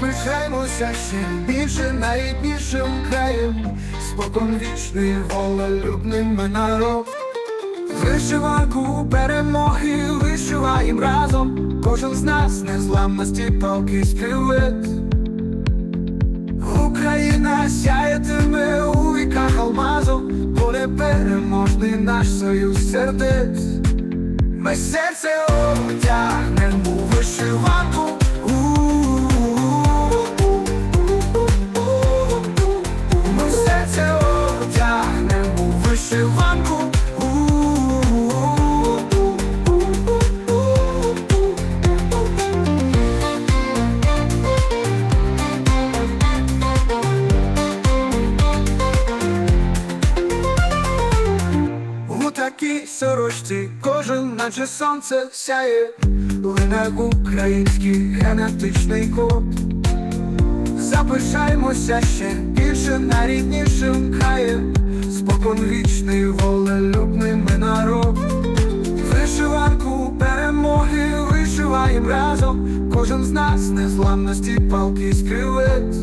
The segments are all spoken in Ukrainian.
Запишаємося ще більше найріднішим краєм, спокон вічний волелюбним народ. Вишиванку перемоги вишиваєм разом, кожен з нас незламності палки співет. Україна сяятиме у віках алмазом, буде переможний наш союз сердець. Ми серце одягнем у вишиванку. Вишиванку. У такій сорочці кожен, наче сонце сяє, лине український генетичний код. Запишаємося ще більше найріднішим краєм, спокон вічний волелюбний ми народ. Вишиванку перемоги вишиваєм разом, кожен з нас незламності палки скривець.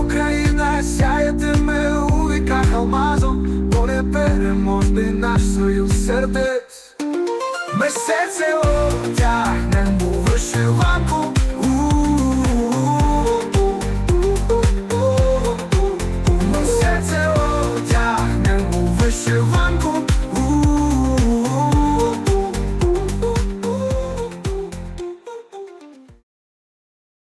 Україна сяятиме у віках алмазом, буде переможний наш союз сердець. Ми серце.